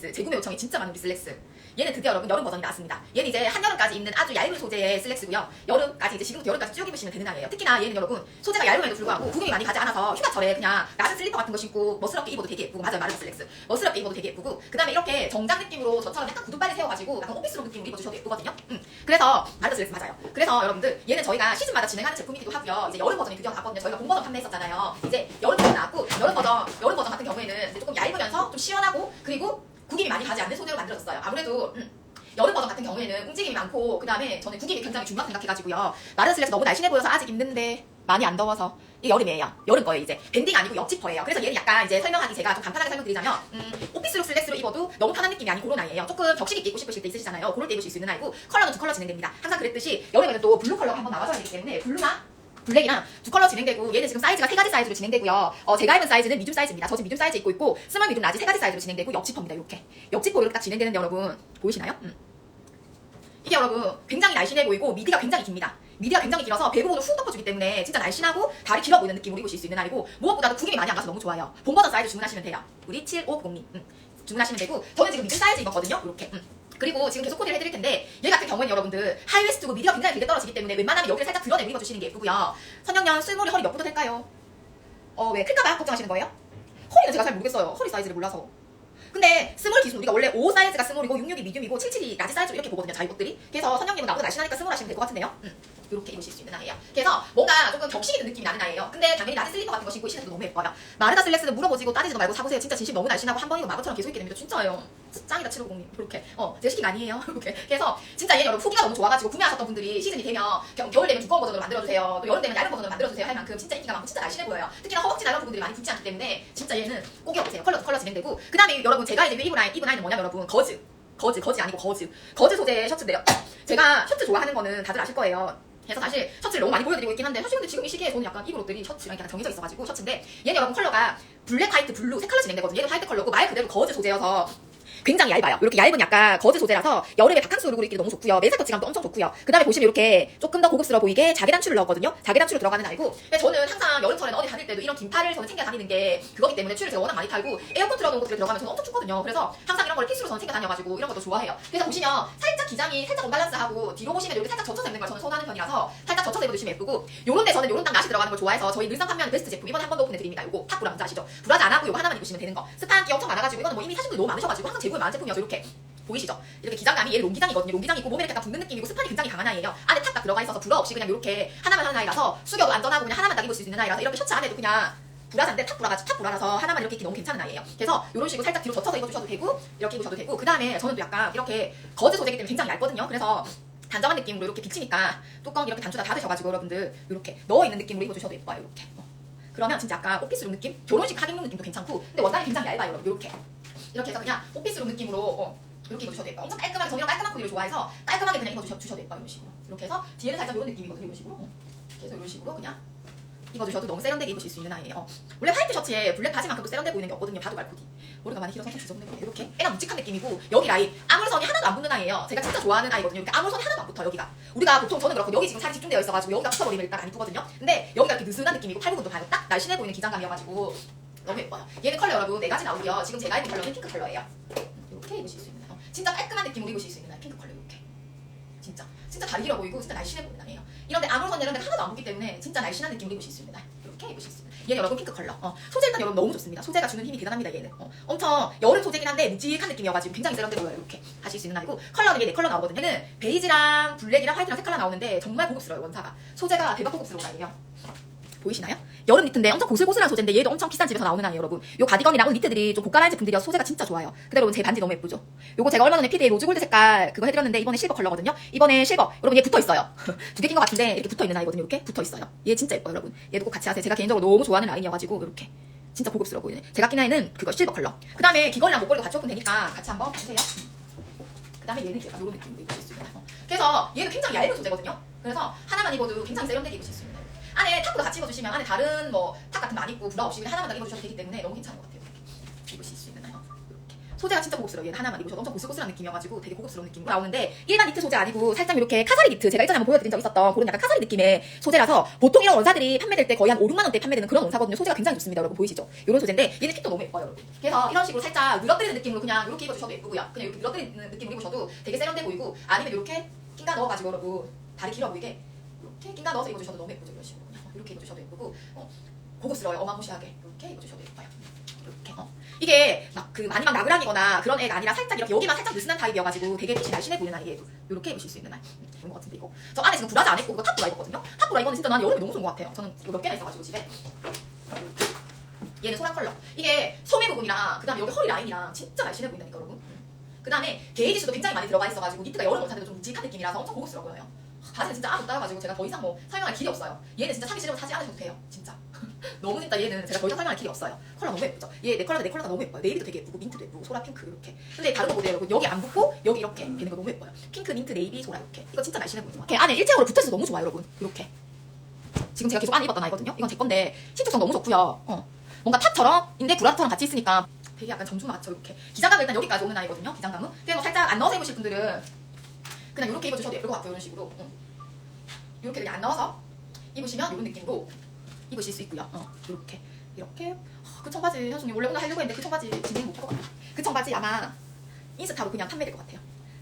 재구매 요청이 진짜 많은 슬랙스. 얘는 드디어 여러분 여름 버전이 나왔습니다. 얘는 이제 한여름까지 입는 아주 얇은 소재의 슬랙스고요. 여름까지 이제 지금부터 여름까지 쭉 입으시면 되는 아이예요. 특히나 얘는 여러분 소재가 얇음에도 불구하고 구김이 많이 가지 않아서 휴가철에 그냥 낮은 슬리퍼 같은 거 신고 멋스럽게 입어도 되게 예쁘고 맞아요 마르스 슬랙스. 멋스럽게 입어도 되게 예쁘고 그 다음에 이렇게 정장 느낌으로 저처럼 약간 구두발을 세워가지고 약간 오피스룩 느낌으로 입어주셔도 예쁘거든요. 음. 그래서 마르스 슬랙스 맞아요. 그래서 여러분들 얘는 저희가 시즌마다 진행하는 제품이기도 하고요. 이제 여름 버전이 드디어 나왔거든요. 저희가 봄 버전 판매했었잖아요. 이제 여름 버전 나왔고 여름 버전 여름 버전 같은 경우에는 조금 얇으면서 좀 시원하고 그리고 구김이 많이 가지 않는 소재로 만들어졌어요. 아무래도 음, 여름 버전 같은 경우에는 움직임이 많고 그 다음에 저는 구김이 굉장히 중요하다 생각해가지고요. 마른 슬랙스 너무 날씬해 보여서 아직 입는데 많이 안 더워서 이게 여름이에요. 여름 거예요 이제 밴딩 아니고 옆지퍼예요. 그래서 얘는 약간 이제 설명하기 제가 좀 간단하게 설명드리자면 음, 오피스룩 슬랙스로 입어도 너무 편한 느낌이 아닌 그런 아이예요. 조금 격식 있게 입고 싶으실 때 있으시잖아요. 그럴 때 입으실 수 있는 아이고 컬러는 두 컬러 진행됩니다. 항상 그랬듯이 여름에는 또 블루 컬러가 한번 나와줘야 되기 때문에 블루나 블랙이랑 두 컬러 진행되고 얘는 지금 사이즈가 세 가지 사이즈로 진행되고요. 어, 제가 입은 사이즈는 미디움 사이즈입니다. 저 지금 미디움 사이즈 입고 있고 스몰, 미디움, 라지 세 가지 사이즈로 진행되고 옆지퍼입니다. 이렇게 옆지퍼 이렇게 딱 진행되는데 여러분 보이시나요? 음. 이게 여러분 굉장히 날씬해 보이고 미디가 굉장히 깁니다. 미디가 굉장히 길어서 배 부분을 훅 덮어주기 때문에 진짜 날씬하고 다리 길어 보이는 느낌으로 입으실 수 있는 아이고 무엇보다도 구김이 많이 안 가서 너무 좋아요. 봄버전 사이즈 주문하시면 돼요. 우리 7590님 음, 주문하시면 되고 저는 지금 미디움 사이즈 입었거든요. 이렇게 음. 그리고 지금 계속 코디를 해드릴 텐데 얘 같은 경우는 여러분들 하이웨스트고 미디가 굉장히 길게 떨어지기 때문에 웬만하면 여기를 살짝 드러내고 입어주시는 게 예쁘고요. 선영년 쓸모리 허리 몇 부터 될까요? 어 왜 클까봐 걱정하시는 거예요? 허리는 제가 잘 모르겠어요. 허리 사이즈를 몰라서. 근데 스몰 기준 우리가 원래 5 사이즈가 스몰이고 66이 미디움이고 77이 라지 사이즈로 이렇게 보거든요. 자기 옷들이. 그래서 선영님은 나보다 날씬하니까 스몰 하시면 될 것 같은데요. 음, 이렇게 입으실 수 있는 아이예요. 그래서 뭔가 조금 격식 있는 느낌이 나는 아이예요. 근데 당연히 라지 슬리퍼 같은 거 신고 신어도 너무 예뻐요. 마르다 슬랙스는 물어보지고 따지지도 말고 사보세요. 진짜 진심 너무 날씬하고 한 번이고 마법처럼 계속 입게 됩니다. 진짜예요. 짱이다 750님. 이렇게. 어, 제가 시킨 거 아니에요. 이렇게. 그래서 진짜 얘 여러분 후기가 너무 좋아가지고 구매하셨던 분들이 시즌이 되면 겨, 겨울 되면 두꺼운 버전으로 만들어주세요. 또 여름 되면 얇은 버전으로 만들어주세요. 할 만큼 진짜 인기가 많고 진짜 날씬해 보여요. 특히나 허벅지 날런 부분들이 많이 붙지 않기 때문에 진짜 얘는 꼭 입어보세요. 컬러 컬러 진행되고 그 다음에 여러분 제가 이제 입은 아이 입은 아이는 뭐냐면 여러분 거즈. 거즈 거즈 아니고 거즈. 거즈 소재 셔츠인데요. 제가 셔츠 좋아하는 거는 다들 아실 거예요. 그래서 사실 셔츠를 너무 많이 보여드리고 있긴 한데 사실 근데 지금 이 시기에 저는 약간 입을 옷들이 셔츠랑 약간 정해져 있어가지고 셔츠인데 얘는 여러분 컬러가 블랙, 화이트, 블루 세 컬러 진행되거든요. 얘는 화이트 컬러고 말 그대로 거즈 소재여서 굉장히 얇아요. 이렇게 얇은 약간 거즈 소재라서 여름에 바캉스 룩으로 입기 너무 좋고요. 매살 터치감도 엄청 좋고요. 그 다음에 보시면 이렇게 조금 더 고급스러워 보이게 자개 단추를 넣었거든요. 자개 단추로 들어가는 아이고 근데 저는 항상 여름철에는 어디 다닐 때도 이런 긴 팔을 저는 챙겨 다니는 게 그거기 때문에 추위를 제가 워낙 많이 타고 에어컨 틀어놓은 곳들에 들어가면 저는 엄청 춥거든요. 그래서 항상 이런 걸 필수로 저는 챙겨 다녀가지고 이런 것도 좋아해요. 그래서 보시면 살짝 기장이 살짝 언밸런스하고 뒤로 보시면 여기 살짝 젖혀서 입는 걸 저는 선호하는 편이라서 살짝 젖혀서 입어주시면 예쁘고 요런데 저는 요런 딱 나시 들어가는 걸 좋아해서 저희 늘상 판매하는 베스트 제품 이번에 한 번 더 오픈해드립니다. 요거 탑 브라운드 아시죠? 브라운드 안 하고 요거 하나만 입으시면 되는 거. 스판기 엄청 많아가지고 이거는 뭐 이미 분들 너무 많으셔가지고 항상 재고 에 많은 제품이어서 이렇게 보이시죠? 이렇게 기장감이 얘는 롱기장이거든요. 롱기장 있고 몸에 이렇게 약간 붙는 느낌이고 스판이 굉장히 강한 아이예요. 안에 탁딱 들어가 있어서 불어 없이 그냥 이렇게 하나만 하는 아이라서 숙여도 안전하고 그냥 하나만 딱 입을 수 있는 아이라서 이렇게 셔츠 안에도 그냥 브라자인데 탁 브라가 탁 브라라서 하나만 이렇게 입기 너무 괜찮은 아이예요. 그래서 이런 식으로 살짝 뒤로 젖혀서 입어주셔도 되고 이렇게 입으셔도 되고 그 다음에 저는 또 약간 이렇게 거즈 소재이기 때문에 굉장히 얇거든요. 그래서 단정한 느낌으로 이렇게 비치니까 뚜껑 이렇게 단추 다 닫으셔가지고 여러분들 이렇게 넣어 있는 느낌으로 입어주셔도 예뻐요. 이렇게. 어. 그러면 진짜 약간 오피스룩 느낌, 결혼식 하객룩 느낌도 괜찮고 근데 원단이 굉장히 얇아요. 여러분. 이렇게 이렇게 해서 그냥 오피스룩 느낌으로 어, 이렇게 입어주셔도 예뻐요. 엄청 깔끔하게 이런 깔끔한 코디를 좋아해서 깔끔하게 그냥 입어주셔도 예뻐요. 이런 식으로 이렇게 해서 뒤에는 살짝 이런 느낌이거든요. 이런 식으로 어. 그래서 이런 식으로 그냥 입어주셔도 너무 세련되게 입으실 수 있는 아이예요. 어. 원래 화이트 셔츠에 블랙 바지만큼도 세련돼 보이는 게 없거든요. 봐도 말코디. 머리가 많이 길어서 좀 지저분해 보여요. 이렇게 애가 묵직한 느낌이고 여기 라인 아물선이 하나도 안 붙는 아이예요. 제가 진짜 좋아하는 아이거든요. 이렇게 아물선 하나도 안 붙어 여기가. 우리가 보통 저는 그렇고 여기 지금 살이 집중되어 있어가지고 여기가 붙어버리면 일단 안 이쁘거든요. 근데 여기가 이렇게 느슨한 느낌이고 팔 부분도 봐요. 딱 날씬해 보이는 기장감이어가지고 너무 예뻐요. 얘는 컬러 여러분 네 가지 나오고요. 지금 제가 입은 컬러는 핑크 컬러예요. 이렇게 입으실 수 있는 어, 진짜 깔끔한 느낌으로 입으실 수 있는 핑크 컬러 이렇게. 진짜 진짜 다리 길어 보이고 진짜 날씬해 보이는 아이예요. 이런데 아물선 이런데 하나도 안 붙기 때문에 진짜 날씬한 느낌으로 입으실 수 있는 아이. 이렇게 입으실 수 있는. 얘는 여러분 핑크 컬러. 어, 소재 일단 여러분 너무 좋습니다. 소재가 주는 힘이 대단합니다. 얘는. 어, 엄청 여름 소재긴 한데 묵직한 느낌이어가지고 굉장히 세련돼 보여요. 이렇게 하실 수 있는 아이고 컬러는 얘네 컬러 나오거든요. 얘는 베이지랑 블랙이랑 화이트랑 세 컬러 나오는데 정말 고급스러워요 원사가. 소재가 대박 고급스러운 아이예요. 보이시나요? 여름 니트인데 엄청 고슬고슬한 소재인데 얘도 엄청 비싼 집에서 나오는 아이에요 여러분. 요 가디건이랑 니트들이 좀 고가라는 제품들이어 소재가 진짜 좋아요. 근데 여러분 제 반지 너무 예쁘죠? 요거 제가 얼마 전에 피드에 로즈골드 색깔 그거 해드렸는데 이번에 실버 컬러거든요? 이번에 실버. 여러분 얘 붙어있어요. 두 개 낀 것 같은데 이렇게 붙어있는 아이거든요 이렇게? 붙어있어요. 얘 진짜 예뻐요 여러분. 얘도 꼭 같이 하세요. 제가 개인적으로 너무 좋아하는 라인이어가지고 이렇게. 진짜 고급스러워 보이네. 제가 낀 아이는 그거 실버 컬러. 그 다음에 귀걸이랑 목걸이도 같이 오픈 되니까 같이 한번 보세요. 그 다음에 얘는 약간 이런 느낌으로 입으실 수 있어요. 어. 그래서 얘는 굉장히 얇은 소재거든요? 그래서 하나만 입어도 굉장히 세련되게 입으실 수 있는 안에 탑도 같이 입어주시면 안에 다른 뭐 탑 같은 거 안 입고 브라 없이 그냥 하나만 딱 입어주셔도 되기 때문에 너무 괜찮은 것 같아요. 입으실 수. 이렇게. 소재가 진짜 고급스러워요. 얘는 하나만 입으셔도 엄청 고슬고슬한 느낌이어가지고 되게 고급스러운 느낌으로 나오는데 일반 니트 소재 아니고 살짝 이렇게 카사리 니트 제가 예전에 한번 보여드린 적 있었던 그런 약간 카사리 느낌의 소재라서 보통 이런 원사들이 판매될 때 거의 한 5, 6만 원대 판매되는 그런 원사거든요. 소재가 굉장히 좋습니다. 여러분 보이시죠? 이런 소재인데 얘는 핏도 너무 예뻐요. 여러분. 그래서 이런 식으로 살짝 늘어뜨리는 느낌으로 그냥 이렇게 입어주셔도 예쁘고요. 그냥 이렇게 늘어뜨리는 느낌으로 입으셔도 되게 세련돼 보이고 아니면 이렇게 낀가 넣어가지고 여러분 다리 길어 보이게 이렇게 낀가 넣어서 입어주셔도 너무 예쁘죠. 이런 식으로 이렇게 입어주셔도 예쁘고 어, 고급스러워요. 어마무시하게 이렇게 입어주셔도 예뻐요. 이렇게 어. 이게 막 그 많이 막 나그랑이거나 그런 애가 아니라 살짝 이렇게 여기만 살짝 느슨한 타입이어가지고 되게 핏이 날씬해 보이는 아이예요. 이렇게 입으실 수 있는 아이 음, 이런 것 같은데 이거 저 안에 지금 브라자 안 입고 이거 탑 브라 입었거든요. 탑 브라 이거는 진짜 난 여름에 너무 좋은 것 같아요. 저는 이거 몇 개나 있어가지고 집에 얘는 소란 컬러 이게 소매 부분이랑 그다음에 여기 허리 라인이랑 진짜 날씬해 보인다니까 여러분. 그 다음에 게이지수도 굉장히 많이 들어가 있어가지고 니트가 여름 옷하는데도 좀 묵직한 느낌이라서 엄청 고급스러워 보여요. 바지는 진짜 아무 따라가지고 제가 더 이상 뭐 설명할 길이 없어요. 얘는 진짜 사기 싫으면 사지 않으셔도 돼요. 진짜. 너무 진짜 얘는 제가 더 이상 설명할 길이 없어요. 컬러 너무 예쁘죠? 얘 내 컬러도 내 컬러가 너무 예뻐요. 네일도 되게 예쁘고 민트도 예쁘고 소라 핑크 이렇게. 근데 다른 거 보세요 여러분. 여기 안 붙고 여기 이렇게 되는 거 너무 예뻐요. 핑크, 민트, 네이비, 소라 이렇게. 이거 진짜 날씬해 거 같아요. 안에 일체형으로 붙어있어서 너무 좋아요 여러분. 이렇게. 지금 제가 계속 안에 입었던 아이거든요. 이건 제 건데 신축성 너무 좋고요. 어. 뭔가 탑처럼 인데 브라처럼 같이 있으니까 되게 약간 정중 맞죠 이렇게. 기장감은 일단 여기까지 오는 아이거든요. 기장감은. 근데 뭐 살짝 안 넣어서 입으실 분들은 그냥 이렇게 입어주셔도 예쁠 것 같아요. 이런 식으로. 응. 이렇게 그냥 안 넣어서 입으시면 이런 느낌으로 입으실 수 있고요. 어, 이렇게 이렇게 아, 그 청바지 현수님 원래 오늘 하려고 했는데 그 청바지 진행 못할 것 같아요. 그 청바지 아마 인스타로 그냥 판매될 것 같아요.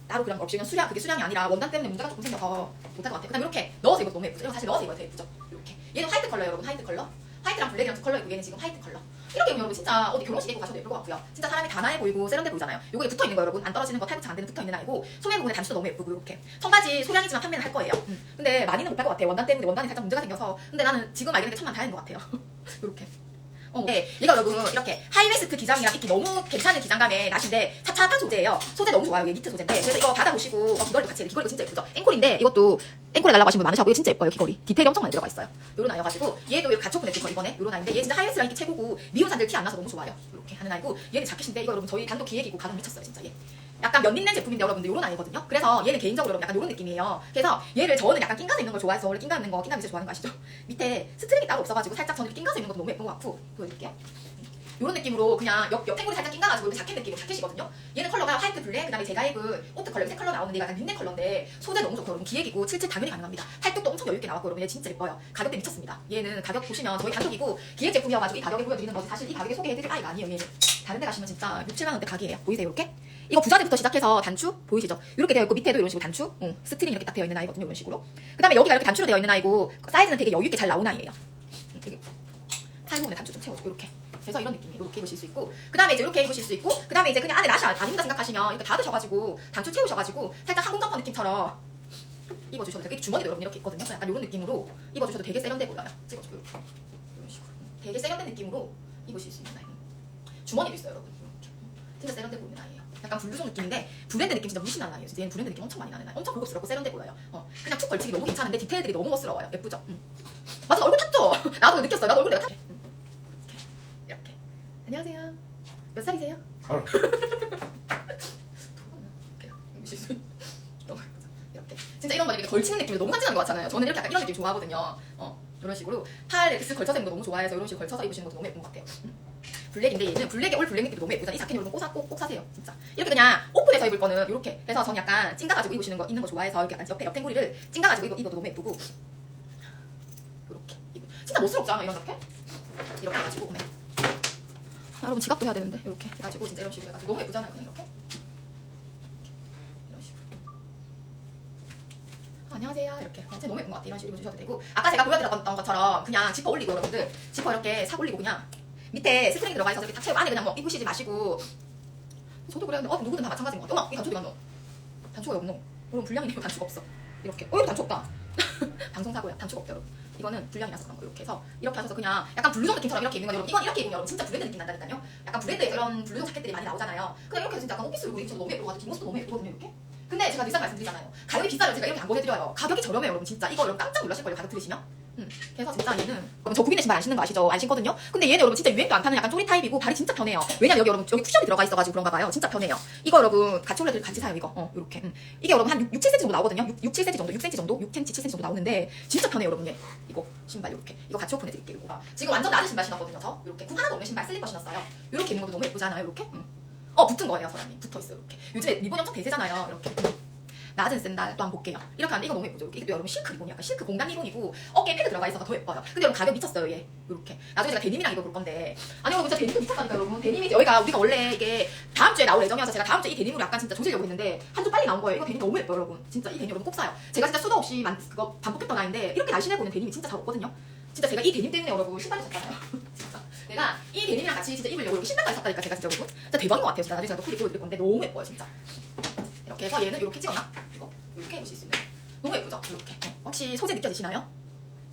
따로 그런 거 없이 그냥 수량 그게 수량이 아니라 원단 때문에 문제가 조금 생겨서 못할 것 같아요. 그다음 이렇게 넣어서 입어도 너무 예쁘죠. 사실 넣어서 입어도 예쁘죠. 이렇게 얘는 화이트 컬러예요, 여러분. 화이트 컬러. 화이트랑 블랙이랑 두 컬러이고 얘는 지금 화이트 컬러. 이렇게 여러분 진짜 어디 결혼식에 입고 가셔도 예쁠 것 같고요. 진짜 사람이 단아해 보이고 세련돼 보이잖아요. 요게 붙어 있는 거 여러분 안 떨어지는 거 탈부착 안 되는 붙어 있는 아이고 소매 부분에 단추도 너무 예쁘고 이렇게 청바지 소량이지만 판매는 할 거예요. 음. 근데 많이는 못 할 것 같아요. 원단 때문에 원단이 살짝 문제가 생겨서 근데 나는 지금 알게 된 게 천만 다행인 것 같아요. 이렇게. 어, 네, 얘가 여러분 이렇게 하이웨스트 기장이랑 입기 너무 괜찮은 기장감의 나시인데 차차한 소재예요. 소재 너무 좋아요. 이게 니트 소재인데 그래서 이거 받아보시고 어, 귀걸이도 같이 귀걸이도 진짜 예쁘죠. 앵콜인데 이것도 앵콜에 달라고 하신 분 많으셔고 이거 진짜 예뻐요. 귀걸이 디테일이 엄청 많이 들어가 있어요. 요런 아이여가지고 얘도 이렇게 갖춰 보냈죠 이번에 요런 아이인데 얘 진짜 하이웨스트랑 입기 최고고 미혼사들 티 안 나서 너무 좋아요. 이렇게 하는 아이고 얘는 자켓인데 이거 여러분 저희 단독 기획이고 가격 미쳤어요 진짜 얘. 약간 면린낸 제품인데 여러분들 요런 아이거든요. 그래서 얘는 개인적으로 약간 요런 느낌이에요. 그래서 얘를 저는 약간 낀가서 입는 걸 좋아해서 원래 낀가 입는 거 낀가 밑에 좋아하는 거 아시죠? 밑에 스트링이 따로 없어가지고 살짝 저는 낀가서 입는 것도 너무 예쁜 것 같고 보여드릴게요. 요런 느낌으로 그냥 옆, 옆 탱글이 살짝 낀가가지고 이렇게 자켓 느낌으로 자켓이거든요. 얘는 컬러가 화이트 블랙, 그 다음에 제가 입은 오트 컬러, 세 컬러 나오는데 약간 린넨 컬러인데 소재 너무 좋고 여러분 기획이고 칠칠 당연히 가능합니다. 팔뚝도 엄청 여유있게 나왔고 여러분 얘 진짜 예뻐요. 가격대 미쳤습니다. 얘는 가격 보시면 저희 단독이고 기획 제품이어가지고 이 가격에 보여드리는 거지 사실 이 가격에 소개해드릴 아이가 아니에요 얘는. 다른 데 가시면 진짜 6, 7만 원대 가격이에요. 보이세요 이렇게? 이거 부자재부터 시작해서 단추 보이시죠? 이렇게 되어 있고 밑에도 이런 식으로 단추, 응, 스트링 이렇게 딱 되어 있는 아이거든요 이런 식으로. 그 다음에 여기가 이렇게 단추로 되어 있는 아이고 사이즈는 되게 여유 있게 잘 나오는 아이예요. 음, 되게 살 부분에 단추 좀 채워줘 이렇게. 그래서 이런 느낌이에요. 이렇게 입으실 수 있고 그 다음에 이제 이렇게 입으실 수 있고 그 다음에 이제 그냥 안에 안 입는다 생각하시면 이렇게 닫으셔가지고 단추 채우셔가지고 살짝 항공 점퍼 느낌처럼 입어주셔도 돼요. 주머니도 여러분 이렇게 있거든요. 약간 이런 느낌으로 입어주셔도 되게 세련돼 보여요. 찍어주고 이렇게 이런 식으로 되게 세련된 느낌으로 입으실 수 있는 아이. 주머니도 있어요, 여러분. 이렇게. 진짜 세련돼 보이는 아이예요. 약간 블루종 느낌인데 브랜드 느낌 진짜 무시 나는 아이예요. 얘는 브랜드 느낌 엄청 많이 나는 아이. 엄청 고급스럽고 세련돼 보여요. 어, 그냥 툭 걸치기 너무 괜찮은데 디테일들이 너무 멋스러워요. 예쁘죠? 응. 맞아 얼굴 탔죠? 나도 느꼈어요. 나도 얼굴 내가 탔. 응. 이렇게. 이렇게. 안녕하세요. 몇 살이세요? 아. 이렇게. 진짜 이런 거 이렇게 걸치는 느낌이 너무 간지나는 것 같잖아요. 저는 이렇게 약간 이런 느낌 좋아하거든요. 어, 이런 식으로 팔쓱 걸쳐서 입는 거 너무 좋아해서 이런 식으로 걸쳐서 입으시는 것도 너무 예쁜 것 같아요. 음. 블랙인데 얘는 블랙에 올 블랙 느낌이 너무 예쁘잖아. 이 자켓 여러분 꼭, 사, 꼭, 꼭 사세요. 진짜. 이렇게 그냥 오픈해서 입을 거는 이렇게. 그래서 저는 약간 찡가가지고 입으시는 거, 입는 거 좋아해서 이렇게 약간 옆에 옆탱구리를 찡가가지고 입어, 입어도 너무 예쁘고. 이렇게. 입- 진짜 멋스럽지 않아, 이런 자켓? 이렇게 해가지고. 네. 아, 여러분 지갑도 해야 되는데 이렇게 해가지고 진짜 이런 식으로 해가지고 너무 예쁘잖아요 그냥 이렇게 안녕하세요 이렇게 어, 진짜 너무 예쁜 것 같아요 이런 식으로 입어주셔도 되고 아까 제가 보여드렸던 것처럼 그냥 지퍼 올리고 여러분들 지퍼 이렇게 싹 올리고 그냥 밑에 스트링 들어가 있어서 이렇게 딱 채우고 안에 그냥 뭐 입으시지 마시고. 저도 그래요. 근데 어, 누구든 다 마찬가지인 것 같아요. 어머 이 단추도 안 넣어 단추가 없노. 여러분 불량이네요 단추가 없어. 이렇게. 어 여기 단추 없다. 방송 사고야. 단추가 없다 여러분. 이거는 불량이라서 그런 거 이렇게 해서. 이렇게 하셔서 그냥 약간 블루종 느낌처럼 이렇게 입는 거 여러분. 이건 이렇게 입으면 여러분 진짜 브랜드 느낌 난다니까요. 약간 브랜드에 그런 블루종 자켓들이 많이 나오잖아요. 그냥 이렇게 해서 진짜 약간 오피스 룩으로 입으셔도 너무 예쁘고 뒷모습도 너무 예쁘거든요 이렇게. 근데 제가 늘상 말씀드리잖아요. 가격이 비싸요. 제가 이렇게 안 보내드려요. 가격이 저렴해요 여러분 진짜. 이거 여러분 깜짝 놀라실 거예요 가격 들으시면 음, 그래서 진짜 얘는 여러분 저 국민의 신발 안 신는 거 아시죠? 안 신거든요. 근데 얘는 여러분 진짜 유행도 안 타는 약간 쪼리 타입이고 발이 진짜 편해요. 왜냐면 여기 여러분 여기 쿠션이 들어가 있어가지고 그런가 봐요. 진짜 편해요. 이거 여러분 같이 올려드릴 같이 사요 이거. 어 이렇게. 음. 이게 여러분 한 6, 7cm 정도 나오거든요. 6, 6 7cm 정도, 6cm 정도, 6cm, 7cm 정도 나오는데 진짜 편해요 여러분 얘. 이거 신발 이렇게. 이거 같이 오픈해드릴게요. 이거 지금 완전 낮은 신발 신었거든요. 저 이렇게 쿵 하나도 없는 신발 슬리퍼 신었어요. 이렇게 입는 것도 너무 예쁘잖아요. 이렇게. 음. 어 붙은 거예요 서랍이 붙어 있어요 이렇게 요즘에 리본이 엄청 대세잖아요 이렇게 낮은 샌들 또 한번 볼게요. 이렇게 하는데 이거 너무 예쁘죠? 또 여러분 실크 리본이 약간 실크 공간 리본이고 어깨에 패드 들어가 있어서 더 예뻐요. 근데 여러분 가격 미쳤어요 얘. 이렇게. 나중에 제가 데님이랑 입어볼 건데. 아니 여러분 진짜 데님도 미쳤다니까 여러분. 데님이 여기가 우리가 원래 이게 다음 주에 나올 예정이어서 제가 다음 주에 이 데님으로 약간 진짜 조지려고 했는데 한 주 빨리 나온 거예요. 이거 데님 너무 예뻐요 여러분. 진짜 이 데님 여러분 꼭 사요. 제가 진짜 수도 없이 만, 그거 반복했던 아이인데 이렇게 날씬해 보이는 데님이 진짜 잘 없거든요. 진짜 제가 이 데님 때문에 여러분 신발을 샀잖아요. 진짜. 내가 이 데님이랑 같이 진짜 입으려고 여러분 신발까지 샀다니까 제가 진짜 여러분. 진짜 대박인 것 같아요 진짜. 나중에 제가 또 후기 보여드릴 건데 너무 예뻐요 진짜. 이렇게 해서 얘는 이렇게 찍어놔 이렇게 있는 너무 예쁘죠? 이렇게. 어, 혹시 소재 느껴지시나요?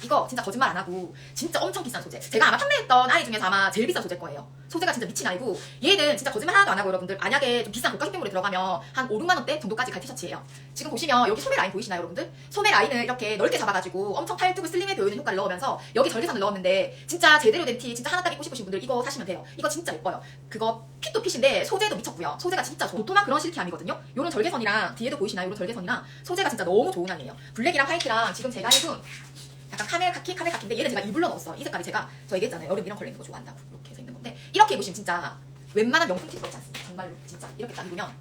이거 진짜 거짓말 안 하고 진짜 엄청 비싼 소재. 제가 아마 판매했던 아이 중에서 아마 제일 비싼 소재일 거예요. 소재가 진짜 미친 아이고 얘는 진짜 거짓말 하나도 안 하고 여러분들 만약에 좀 비싼 고가 쇼핑몰에 들어가면 한 5, 6만 원대 정도까지 갈 티셔츠예요. 지금 보시면 여기 소매 라인 보이시나요 여러분들? 소매 라인을 이렇게 넓게 잡아가지고 엄청 팔뚝을 슬림해 보이는 효과를 넣으면서 여기 절개선을 넣었는데 진짜 제대로 된 티 진짜 하나 딱 입고 싶으신 분들 이거 사시면 돼요. 이거 진짜 예뻐요. 그거 핏도 핏인데 소재도 미쳤고요. 소재가 진짜 좋아 도톰한 그런 실키함이거든요. 요런 절개선이랑 뒤에도 보이시나요? 요런 절개선이랑 소재가 진짜 너무 좋은 향이에요. 블랙이랑 화이트랑 지금 제가 입은 약간 카멜 카키 카멜 카키인데 얘는 제가 이불로 넣었어. 이 색깔이 제가 저 얘기했잖아요. 여름 이런 컬러 있는 거 좋아한다고 이렇게 해서 있는 건데 이렇게 입으시면 진짜 웬만한 명품 티 그렇지 않습니다 정말로 진짜 이렇게 딱 입으면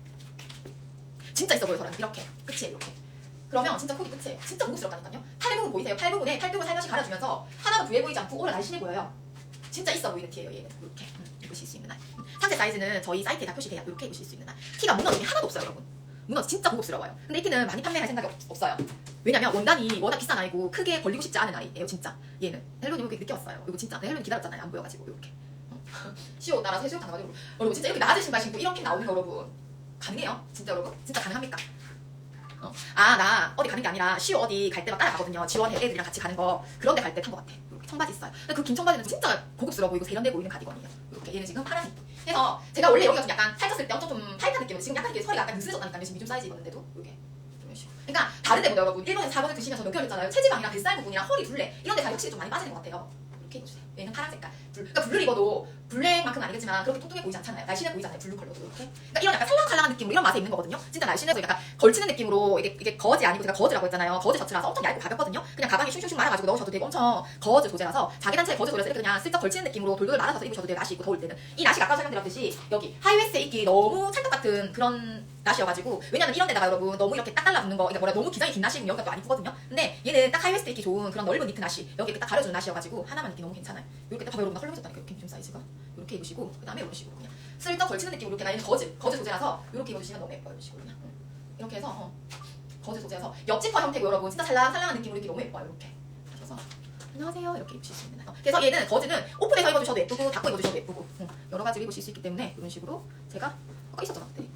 진짜 있어 보여 저랑. 이렇게. 끝이에요 이렇게. 그러면 진짜 코디 끝이에요. 진짜 고급스럽다니까요. 팔 부분 보이세요? 팔 부분에 팔뚝을 살며시 가려주면서 하나도 부해 보이지 않고 오늘 날씬해 보여요. 진짜 있어 보이는 티예요 얘는. 이렇게. 음, 입으실 수 있는 날. 음. 상세 사이즈는 저희 사이트에 다 표시돼요. 이렇게 입으실 수 있는 날. 티가 무너짐이 하나도 없어요 여러분 무너져 진짜 고급스러워요. 근데 이 티는 많이 판매할 생각이 없, 없어요. 왜냐면 원단이 워낙 비싼 아이고 크게 벌리고 싶지 않은 아이예요 진짜. 얘는. 헬로님 이렇게 늦게 왔어요. 이거 진짜. 네, 헬로님 기다렸잖아요 안 보여가지고 이렇게. 시오 따라서 해수욕 당해가지고. 여러분 진짜 이렇게 낮은 신발 신고 이렇게 나오는 거 여러분 가능해요? 진짜 여러분? 진짜 가능합니까? 어. 아나 어디 가는 게 아니라 시오 어디 갈 때만 따라가거든요. 지원 애들이랑 같이 가는 거. 그런 데 갈 때 탄 것 같아 청바지 있어요. 근데 그 긴 청바지는 진짜 고급스러워 보이고 세련돼 보이는 가디건이에요. 이렇게. 얘는 지금 파란색. 그래서 제가 원래 여기가 좀 약간 살쪘을 때 엄청 좀 타이트한 느낌으로 지금 약간 이렇게 허리가 약간 느슨해졌다니까요 지금 미중 사이즈 입었는데도 이게. 그러니까 다른 데보다 여러분 일본에서 4번을 드시면서 몇 개월 했잖아요. 체지방이랑 뱃살 부분이랑 허리 둘레 이런 데가 확실히 좀 많이 빠지는 것 같아요 이렇게 입어주세요 얘는 파란 색깔 블, 그러니까 블루를 입어도 블랙만큼은 아니겠지만 그렇게 뚱뚱해 보이지 않잖아요. 날씬해 보이잖아요. 블루 컬러도 이렇게. 그러니까 이런 약간 살랑살랑한 느낌으로 이런 맛에 입는 거거든요. 진짜 날씬해 보이고 약간 걸치는 느낌으로 이게, 이게 거지 아니고 제가 거즈라고 했잖아요. 거즈 셔츠라서 엄청 얇고 가볍거든요. 그냥 가방에 슝슝슝 말아가지고 넣으셔도 되고 엄청 거즈 소재라서 자기 단체에 거즈 이렇게 그냥 슬쩍 걸치는 느낌으로 돌돌 말아서 입으셔도 돼요. 나시 입고 더울 때는. 이 나시가 아까 설명드렸듯이 여기 하이웨스트에 입기 너무 찰떡 같은 그런 나시여가지고 왜냐면 이런 데다가 여러분 너무 이렇게 딱 달라붙는 거 그러니까 뭐라 너무 기장이 긴 나시면 여기가 또 많이 부거든요 근데 얘는 딱 하이웨스트 입기 좋은 그런 넓은 니트 나시 여기 딱 가려주는 나시여가지고 하나만 입기 너무 괜찮아요 이렇게 딱 봐봐 여러분 나 헐렁해졌다니까 이렇게 좀 사이즈가 이렇게 입으시고 그 다음에 이런 식으로 그냥 슬쩍 걸치는 느낌으로 이렇게 나 얘는 거즈 거즈 소재라서 이렇게 입어주시면 너무 예뻐요 이런 식으로 그냥 응. 이렇게 해서 어. 거즈 소재라서 옆지퍼 형태고 여러분 진짜 살랑살랑한 느낌으로 이렇게 너무 예뻐요 이렇게 하셔서 안녕하세요 이렇게 입으실 수 있는 어. 그래서 얘는 거즈는 오픈해서 입어주셔도 예쁘고 닫고 입어주셔도 예쁘고 응. 여러 가지로 입으실 수 있기 때문에 이런 식으로 제가 아까 있었잖아 그때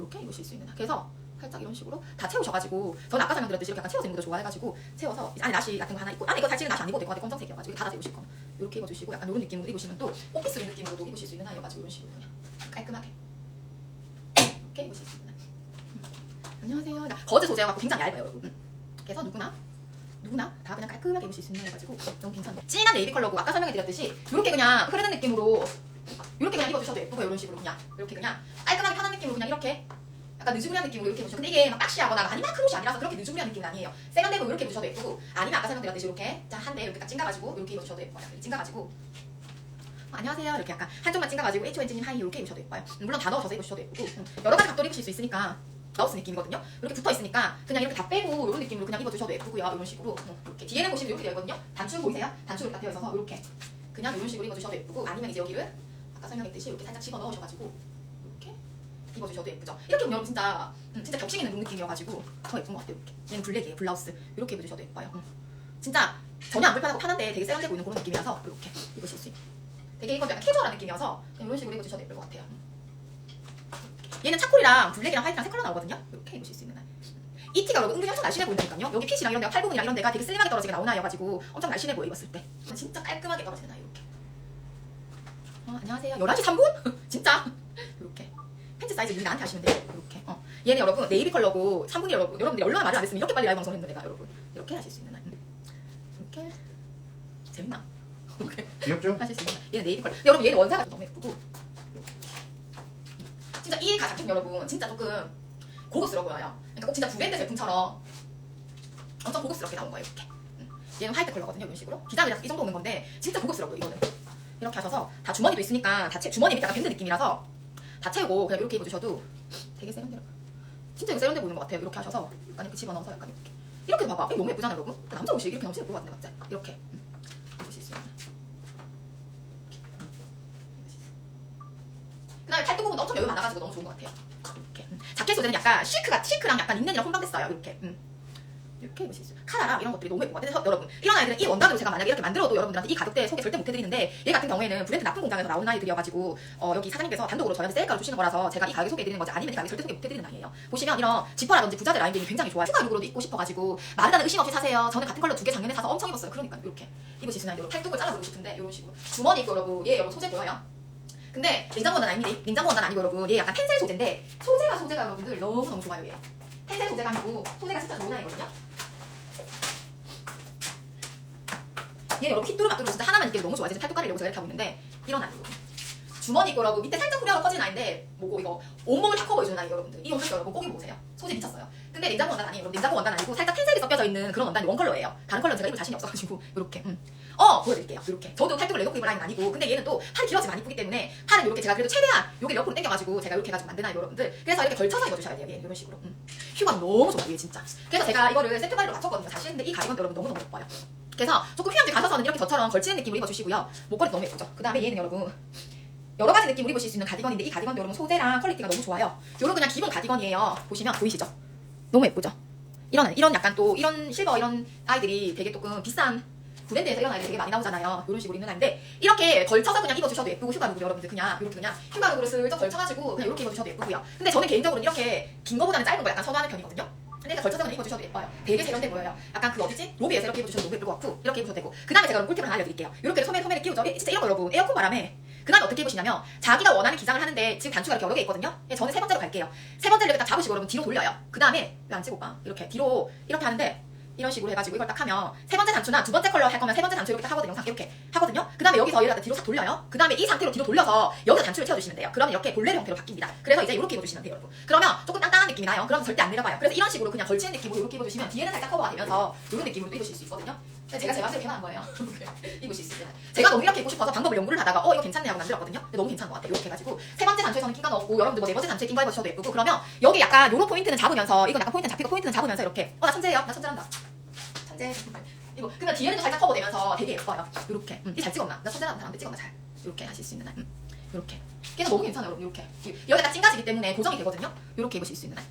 이렇게 입으실 수 있는 그래서 살짝 이런 식으로 다 채우셔가지고 저는 아까 설명드렸듯이 이렇게 약간 채워지는 것도 좋아해가지고 채워서 안에 나시 같은 거 하나 입고 안에 이거 달치는 나시 안 입어도 될 것 같아 검정색이어가지고 닫아서 입으실 거면 이렇게 입어주시고 약간 이런 느낌으로 입으시면 또 오피스 느낌으로도 입으실 수 있는 아이여가지고 이런 식으로 그냥 깔끔하게 이렇게 입으실 수 있는 음. 안녕하세요 그러니까 거즈 소재여가지고 굉장히 얇아요 여러분 음. 그래서 누구나 누구나 다 그냥 깔끔하게 입을 수 있는 거여가지고 너무 괜찮네 진한 네이비 컬러고 아까 설명해드렸듯이 이렇게 그냥 흐르는 느낌으로 이렇게 그냥 입어주셔도 예쁘고 이런 식으로 그냥. 이렇게 그냥 깔끔하게 편한 느낌으로 그냥 이렇게. 약간 느즈구리한 느낌으로 이렇게 입으셔 근데 이게 막 박시하거나 아니면 크로시 아니라서 그렇게 느즈구리한 느낌은 아니에요. 세련되고 이렇게 입으셔도 예쁘고 아니면 아까 설명드렸듯이 이렇게 한대 이렇게 딱 찡가가지고 이렇게 입어주셔도 예뻐요 이렇게 찡가가지고. 어, 안녕하세요. 이렇게 약간 한쪽만 찡가가지고 HONG님 하이 이렇게 입으셔도 예뻐요. 음, 물론 다 넣어서 입으셔도 예쁘고 음, 여러 가지 각도로 입으실 수 있으니까 마우스 느낌이거든요. 이렇게 붙어 있으니까 그냥 이렇게 다 빼고 이런 느낌으로 그냥 입어주셔도 예쁘고요 이런 식으로. 음, 이렇게 뒤에는 보시면 이렇게 되어 있거든요. 단추 보이세요? 단추로 딱 되어 있어서 이렇게 그냥 이런 식으로 입어주셔도 예쁘고 아니면 이제 여기를 아까 설명했듯이 이렇게 살짝 집어 넣으셔가지고 이렇게 입어주셔도 예쁘죠. 이렇게 여러분 진짜 음, 진짜 격식 있는 룩 느낌이어가지고 더 예쁜 것 같아요. 이렇게 얘는 블랙이에요. 블라우스 이렇게 입어주셔도 예뻐요. 음. 진짜 전혀 안 불편하고 편한데 되게 세련돼 보이는 그런 느낌이라서 이렇게 입으실 수 있는. 되게 이건 약간 캐주얼한 느낌이어서 이런 식으로 입어주셔도 예쁠 것 같아요. 음. 얘는 차콜이랑 블랙이랑 화이트랑 세 컬러 나오거든요. 이렇게 입으실 수 있는 날. 이 티가 여러분 은근히 엄청 날씬해 보인다니까요. 여기 핏이랑 이런 데가 팔 부분이랑 이런 데가 되게 슬림하게 떨어지게 나오나 해가지고 엄청 날씬해 보여 입었을 때. 진짜 깔끔하게 떨어지는 날 이렇게. 어, 안녕하세요. 11시 3분? 진짜? 이렇게. 팬츠 사이즈 미리 나한테 하시면 돼요. 이렇게. 어. 얘는 여러분 네이비 컬러고 3분이 여러분 여러분들이 얼마나 말을 안 했으면 이렇게 빨리 라이브 방송을 했는데 내가 여러분 이렇게 하실 수 있는 날. 음. 이렇게 재밌나? 이렇게 귀엽죠? 하실 수 있는 날. 얘는 네이비 컬러. 근데 여러분 얘는 원사가 좀 너무 예쁘고 진짜 이 가작품 여러분 진짜 조금 고급스러워 보여요. 그러니까 꼭 진짜 브랜드 제품처럼 엄청 고급스럽게 나온 거예요. 이렇게. 음. 얘는 화이트 컬러거든요. 이런 식으로 기장이 이 정도 오는 건데 진짜 고급스러워 이거는. 이렇게 하셔서 다 주머니도 있으니까 다 채, 주머니 밑에가 밴드 느낌이라서 다 채우고 그냥 이렇게 입어주셔도 되게 세련되어. 진짜 이거 세련돼 보이는 것 같아요. 이렇게 하셔서 약간 이렇게 집어넣어서 약간 이렇게. 이렇게 봐봐. 이거 너무 예쁘잖아요, 여러분. 남자 옷이 이렇게 너무 예쁠 것 같네, 맞지? 이렇게. 음. 입으실 수 있는. 그다음에 팔뚝 부분도 엄청 여유 많아가지고 너무 좋은 것 같아요. 이렇게. 음. 자켓 소재는 약간 시크가 시크랑 약간 린넨이랑 혼방됐어요. 이렇게. 음. 이렇게 있어요. 카라랑 이런 것들이 너무 예쁜 것 같아요. 여러분 이런 아이들은 이 원단으로 제가 만약에 이렇게 만들어도 여러분들한테 이 가격대에 소개 절대 못 해드리는데 얘 같은 경우에는 브랜드 나쁜 공장에서 나온 아이들이어가지고 어, 여기 사장님께서 단독으로 저희한테 셀가로 주시는 거라서 제가 이 가격에 소개해드리는 거지 아니면 이 가격에 절대 소개 못 해드리는 아이예요. 보시면 이런 지퍼라든지 부자재 라인들이 굉장히 좋아요. 휴가 룩으로도 입고 싶어가지고 마르다는 의심 없이 사세요. 저는 같은 컬러 두 개 작년에 사서 엄청 입었어요. 그러니까 이렇게 있는 이런 팔뚝을 잘라보고 싶은데 이런 식으로 주머니 있고 여러분 얘 여러분 소재 보여요? 근데 냉장고 원단 아닙니다. 냉장고 원단 아니고 여러분 얘 약간 텐셀 소재인데 소재가 소재가 여러분들 너무 너무 좋아요 얘. 텐셀 소재가 아니고 소재가 진짜 좋은 아이거든요. 얘 여러분 핏도로 맞도록 진짜 하나만 입기도 너무 좋아요. 지금 팔뚝 가리려고 제가 이렇게 하고 있는데 이런 아이고 주머니 여러분 밑에 살짝 후려가 퍼지는 아이인데 뭐고 이거 온몸을 다 커보여주는 아이 여러분들 이 옷을 여러분 꼭 입어 보세요. 소재 미쳤어요. 근데 냉장고 원단 아니에요. 여러분. 냉장고 원단 아니고 살짝 텐셀이 섞여져 있는 그런 원단이 원컬러예요. 다른 컬러는 제가 입을 자신이 없어가지고 이렇게 음. 어 보여드릴게요. 이렇게 저도 팔뚝을 레고 입을 라인은 아니고 근데 얘는 또 팔이 길어지면 안 이쁘기 때문에 팔은 이렇게 제가 그래도 최대한 여기 옆으로 당겨가지고 제가 이렇게 해가지고 아이 여러분들 그래서 이렇게 걸쳐서 입어주셔야 돼요. 얘 이런 식으로 음. 휴가 너무 좋아요. 얘 진짜. 그래서 제가 이거를 세트 바이로 맞췄거든요. 사실 근데 이 가디건 여러분 너무너무 예뻐요. 그래서 조금 휴양지 가셔서는 이렇게 저처럼 걸치는 느낌으로 입어주시고요. 목걸이 너무 예쁘죠. 그 다음에 얘는 여러분 여러 가지 느낌으로 입으실 수 있는 가디건인데 이 가디건도 여러분 소재랑 퀄리티가 너무 좋아요. 요런 그냥 기본 가디건이에요. 보시면 보이시죠? 너무 예쁘죠? 이런 이런 약간 또 이런 실버 이런 아이들이 되게 조금 비싼 브랜드에서 이런 아이들이 되게 많이 나오잖아요. 이런 식으로 입는 아이인데 이렇게 걸쳐서 그냥 입어주셔도 예쁘고 휴가룩으로 여러분들 그냥 이렇게 그냥 휴가룩으로 슬쩍 걸쳐가지고 그냥 이렇게 입어주셔도 예쁘고요. 근데 저는 개인적으로 이렇게 긴 거보다는 짧은 거 약간 선호하는 편이거든요. 근데 일단 걸쳐서 그냥 입어주셔도 예뻐요. 되게 세련돼 보여요. 약간 그 어디지? 로비에서 이렇게 입어주셔도 너무 예쁠 것 같고 이렇게 입으셔도 되고 그 다음에 제가 여러분 꿀팁을 하나 알려드릴게요. 이렇게 소매 소매를 끼우죠. 이- 진짜 이런 거 여러분 에어컨 바람에 그 다음에 어떻게 입으시냐면 자기가 원하는 기장을 하는데 지금 단추가 이렇게 여러 개 있거든요. 예, 저는 세 번째로 갈게요. 세 번째로 이렇게 딱 잡으시고 여러분 뒤로 돌려요. 그 다음에 왜 안 찍어 오빠? 이렇게 뒤로 이렇게 하는데 이런 식으로 해가지고 이걸 딱 하면 세 번째 단추나 두 번째 컬러 할 거면 세 번째 단추 이렇게 딱 하거든요. 영상 이렇게 하거든요. 그 다음에 여기서 이렇게 뒤로 싹 돌려요. 그 다음에 이 상태로 뒤로 돌려서 여기서 단추를 채워주시면 돼요. 그러면 이렇게 볼레르 형태로 바뀝니다. 그래서 이제 이렇게 입어주시면 돼요, 여러분. 그러면 조금 땅땅한 느낌이 나요. 그럼 절대 안 내려가요. 그래서 이런 식으로 그냥 걸치는 느낌으로 이렇게 입어주시면 뒤에는 살짝 커버가 되면서 이런 느낌으로 또 입으실 수 있거든요. 근데 제가 제 마음대로 편한 거예요. 이렇게 입을 수 있습니다. 제가 너무 이렇게 입고 싶어서 방법을 연구를 하다가 어 이거 괜찮네 하고 만들었거든요. 근데 너무 괜찮은 것 같아요. 이렇게 해가지고 세 번째 단추에서는 낀 거 넣었고 여러분들 뭐 네 번째 단추에 낀거 입어주셔도 예쁘고 그러면 여기 약간 요런 포인트는 잡으면서 이건 약간 포인트는 잡히고 포인트는 잡으면서 이렇게 어 나 천재예요. 나 천재란다. 천재. 이거 그러면 뒤에는 또 살짝 커버되면서 되게 예뻐요. 이렇게. 음, 이잘 찍었나? 나 천재라는 사람한테 찍었나 잘. 이렇게 하실 수 있는 날. 음, 이렇게. 그래서 너무 괜찮아요, 여러분. 이렇게. 여기가 찡가지기 때문에 고정이 되거든요. 이렇게 입으실 수 있는 날.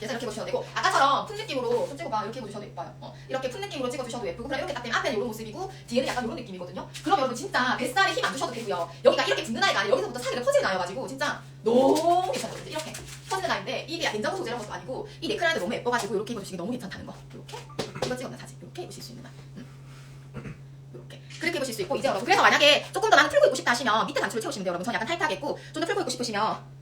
이렇게 입으셔도 되고 아까처럼 푼 느낌으로 손 찍어봐. 이렇게 입어주셔도 예뻐요. 어, 이렇게 푼 느낌으로 찍어주셔도 예쁘고 그럼 이렇게 딱 되면 앞에는 이런 모습이고 뒤에는 약간 이런 느낌이거든요. 그럼 여러분 진짜 뱃살에 힘 안 주셔도 되고요. 여기가 이렇게 붙는 아이가 아니라 여기서부터 살이 퍼지게 나와가지고 진짜 너무 괜찮아요. 이렇게 퍼지는 아이인데 이게 냉장고 소재라는 것도 아니고 이 네크라인도 너무 예뻐가지고 이렇게 입어주시기 너무 괜찮다는 거. 이렇게? 이거 찍었나 사진 이렇게 입으실 수 있는 날 음. 이렇게. 그렇게 입으실 수 있고 이제 여러분 그래서 만약에 조금 더 나는 풀고 입고 싶다 하시면 밑에 단추를 채우시면 돼요 여러분. 전 약간 타이트하게 입고 좀 더 풀고 입고 싶으시면 음,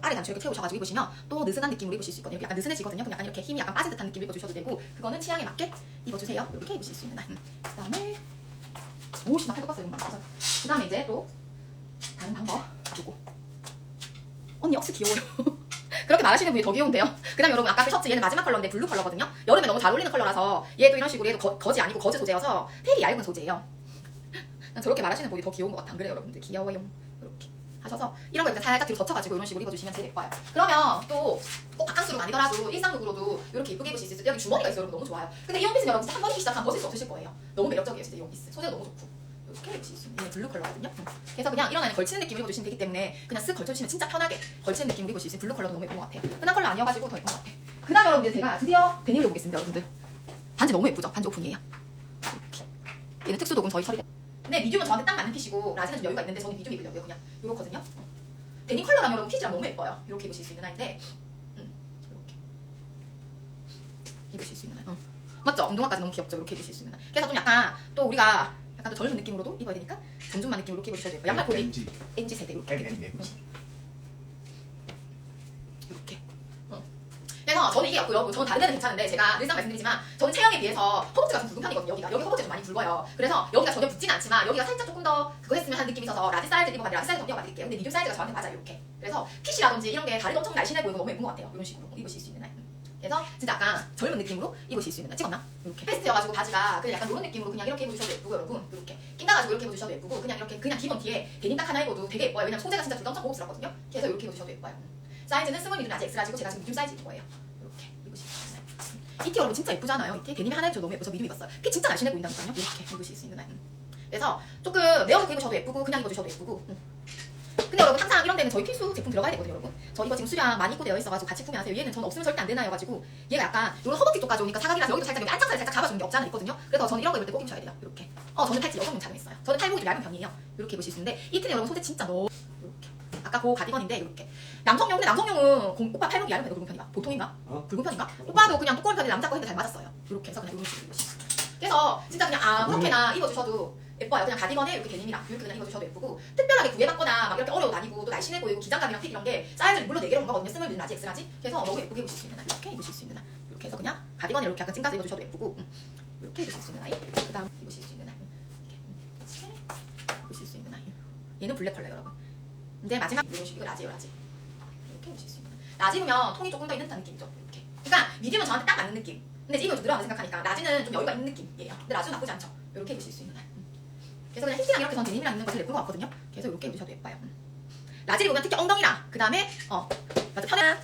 아래 단추 이렇게 채우셔가지고 입으시면 또 느슨한 느낌으로 입으실 수 있거든요. 약간 느슨해지거든요. 약간 이렇게 힘이 약간 빠진 듯한 느낌으로 입어주셔도 되고 그거는 취향에 맞게 입어주세요. 이렇게 입으실 수 있는 날. 음. 그 다음에 오씨 나 팔도 봤어요. 그 다음에 이제 또 다른 방법 요거 언니 억수 귀여워요. 그렇게 말하시는 분이 더 귀여운데요. 그 다음 여러분 아까 그 셔츠 얘는 마지막 컬러인데 블루 컬러거든요. 여름에 너무 잘 어울리는 컬러라서 얘도 이런 식으로 얘도 거, 거지 아니고 거즈 소재여서 팩이 얇은 소재예요. 난 저렇게 말하시는 분이 더 귀여운 것 같아. 안 그래요 여러분들 귀여워요. 이렇게 하셔서 이런 거 이렇게 살짝 뒤로 젖혀가지고 이런 식으로 입어주시면 제일 예뻐요. 그러면 또꼭 바캉스룩 아니더라도 일상룩으로도 이렇게 예쁘게 입으실 수 있어요. 여기 주머니가 있어요. 여러분 너무 좋아요. 근데 이 원피스는 여러분 진짜 한번 입기 시작하면 벗을 수 없으실 거예요. 너무 매력적이에요 진짜 이 원피스. 소재가 너무 좋고. 이렇게 입으실 수 있는 블루 컬러거든요. 음. 그래서 그냥 이런 안에 걸치는 느낌으로 입어주시면 되기 때문에 그냥 쓱 걸쳐주시면 진짜 편하게 걸치는 느낌으로 입을 수 있어요. 블루 컬러도 너무 예쁜 것 같아요. 흔한 컬러 아니어가지고 더 예쁜 것 같아요. 그 다음에 여러분 이제 제가 드디어 데님을 입어보겠습니다 여러분들. 반지 너무 예쁘죠? 반지 오픈이에요. 이렇게. 얘는 특수 도금 저희 처리. 근데 미디움은 저한테 딱 맞는 핏이고 라지는 좀 여유가 있는데 저는 미디움 입으려고요 그냥 이렇거든요. 데님 컬러랑 여러분 핏이랑 너무 예뻐요. 이렇게 입으실 수 있는 아이인데 음, 이렇게 입으실 수 있는 아이. 어. 맞죠? 운동화까지 너무 귀엽죠? 이렇게 입으실 수 있는 아이. 그래서 좀 약간 또 우리가 약간 더 젊은 느낌으로도 입어야 되니까 존중만 느낌으로 이렇게 입으셔도 되고 양말 보기 MG NG 세대 이렇게. 어. 없고요. 저는 다른 데는 괜찮은데 제가 늘상 말씀드리지만 저는 체형에 비해서 허벅지가 좀 굵은 편이거든요. 여기가 여기 허벅지가 좀 많이 굵어요. 그래서 여기가 전혀 붓지는 않지만 여기가 살짝 조금 더 그거 했으면 하는 느낌이 있어서 라지 사이즈 입어봤는데 라지 사이즈 더 띄워봐드릴게요. 근데 미디움 사이즈가 저한테 맞아요. 이렇게. 그래서 핏이라든지 이런 게 다리가 엄청 날씬해 보이고 너무 예쁜 것 같아요. 이런 식으로 입으실 수 있는 날. 그래서 진짜 약간 젊은 느낌으로 입으실 수 있는 찍었나? 이렇게 베스트여가지고 바지가 그냥 약간 이런 느낌으로 그냥 이렇게 입어주셔도 예쁘고 여러분 이렇게 낀 가가지고 이렇게 입어주셔도 예쁘고 그냥 이렇게 그냥 기본 뒤에 데님 딱 하나 입어도 되게 예뻐요 왜냐면 소재가 진짜 둘다 엄청 고급스럽거든요 그래서 이렇게 입어주셔도 예뻐요 사이즈는 스몰 미디움 아직 엑스라지고 제가 지금 미디움 사이즈 입은 거예요 있어요 이티 여러분 진짜 예쁘잖아요. 이티 데님이 하나 입어도 너무 예뻐서 미디움 입었어요. 피 진짜 날씬해 보인다니까요. 이렇게 입으실 수 있는 날 음. 그래서 조금 내어놓고 입으셔도 예쁘고 그냥 입어주셔도 예쁘고. 음. 근데 여러분 항상 이런 데는 저희 필수 제품 들어가야 되거든요 여러분. 저 이거 지금 수량 많이 입고 되어 있어가지고 같이 구매하세요. 얘는 저는 없으면 절대 안 되나여가지고 얘가 약간 이런 허벅지 쪽까지 오니까 사각이라서 여기도 살짝 여기 안짝살을 살짝 잡아주는 게 없잖아 있거든요. 그래서 저는 이런 거 입을 때 꼭 입으셔야 돼요. 이렇게. 어 저는 팔찌 여성용 착용 있어요. 저는 팔목이 얇은 편이에요. 이렇게 입으실 수 있는데 이 틴은 여러분 소재 진짜 너무 아까 그 가디건인데 이렇게. 남성용 근데 남성용은 공- 오빠 팔목이 얇은 굵은 편인가? 보통인가? 어? 굵은 편인가? 오빠도 그냥 두꺼운 편이 남자 거 했는데 잘 맞았어요. 이렇게 해서 그냥 이런 식으로. 입으시면 그래서 진짜 그냥 아무렇게나 입어주셔도 예뻐요. 그냥 가디건에 이렇게 데님이랑 이렇게 그냥 입어주셔도 예쁘고 특별하게 구애받거나 막 이렇게 어려워 다니고 또 날씬해 보이고 기장감이랑 핏 이런 게 사이즈를 물론 4개로 온 거거든요. 스몰, 라지, 엑스라지. 그래서 너무 예쁘게 입으실 수 있는 날 이렇게 입으실 수 있는 날 이렇게 해서 그냥 가디건에 이렇게 약간 찡까지 입어주셔도 예쁘고 음. 이렇게 입으실 수 있는 날그 다음 입으실 수 있는 날 이렇게. 음. 이렇게 입으실 수 있는 날 얘는 블랙 컬러 여러분 이제 마지막 이런 식으로 라지예요 라지. 이렇게 입으실 수날 라지면 통이 조금 더 있는 듯한 느낌이죠 이렇게. 그러니까 미디움은 저한테 딱 맞는 느낌. 근데 이거 좀 늘어나는 생각하니까 라지는 좀 여유가 있는 느낌이에요. 근데 라지는 나쁘지 않죠. 이렇게 입으실 수 있는 날 음. 그래서 그냥 흰티랑 이렇게 전 데님이랑 입는 거 제일 예쁜 것 같거든요. 그래서 이렇게 입으셔도 예뻐요. 음. 라지를 보면 특히 엉덩이랑 그 다음에 어 맞아 편한